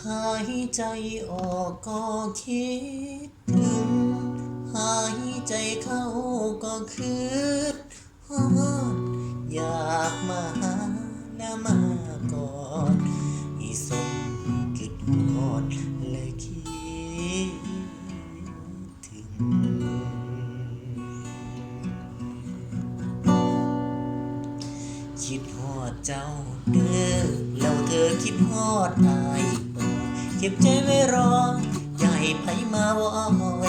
หายใจออกก็คิดถึง หายใจเข้าก็คืดฮอดอยากมาหาและมากอดอีสมคิดฮอดและคิดถึง คิดฮอดเจ้าเด้อแล้วเธอคิดฮอดอาย ก็บใจไว้รอ อย่าให้ไผมาวอแว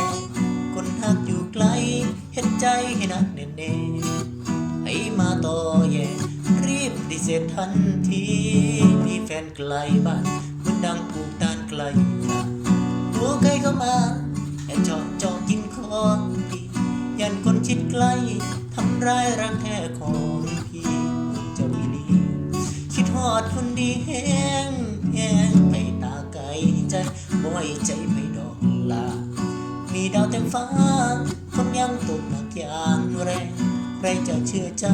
คนหักอยู่ไกล เห็นใจให้นักแน่แน่ให้มาต่อแย่รีบดิเสร็จทันที มีแฟนไกลบ้านเหมันดังปลูกตาลไกลนาตัวใครเข้ามาแอบจอบจอกินของดียันคนชิดใกล้ ทำร้ายรักแท้ของพี่เจ้าวิลีคิดฮอดคนดีแห้งแห้ง บ่ไว้ใจไปดอกลามีดาวเต็มฟ้าคนยังตกหนักอย่างแรงใครจะเชื่อใจ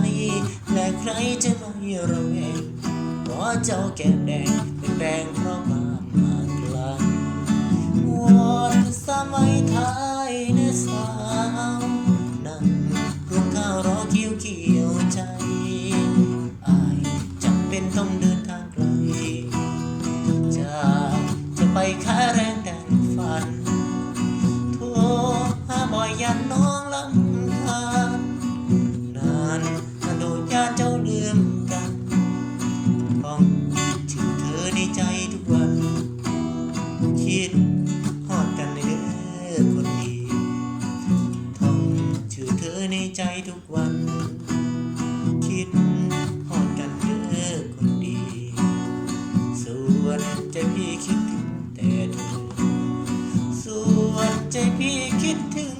และใครจะไม่ระแวงเพราะเจ้าแก้มแดงเป็นแดงเพราะความห่างไกลวอนสมัยไทยเนสาวนั่งรวงข้าวรอเกี่ยวเกี่ยวใจอายจำเป็นต้องเดินทางไกลจะจะไปค้า ใจทุกวัน คิดหอดกันเด้อคนดี ส่วนใจพี่คิดถึงแต่เธอส่วนใจพี่คิดถึง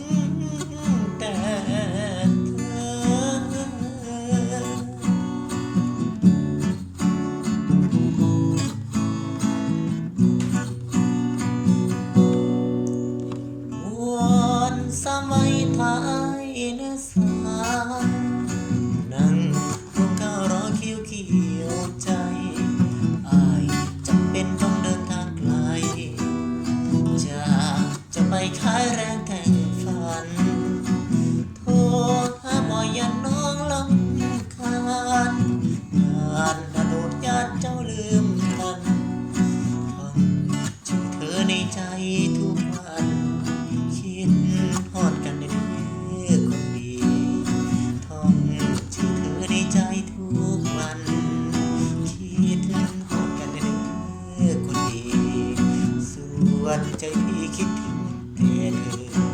พี่คิดถึงแต่เธอ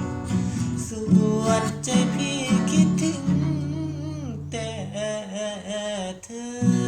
ส่วนใจพี่คิดถึงแต่เธอ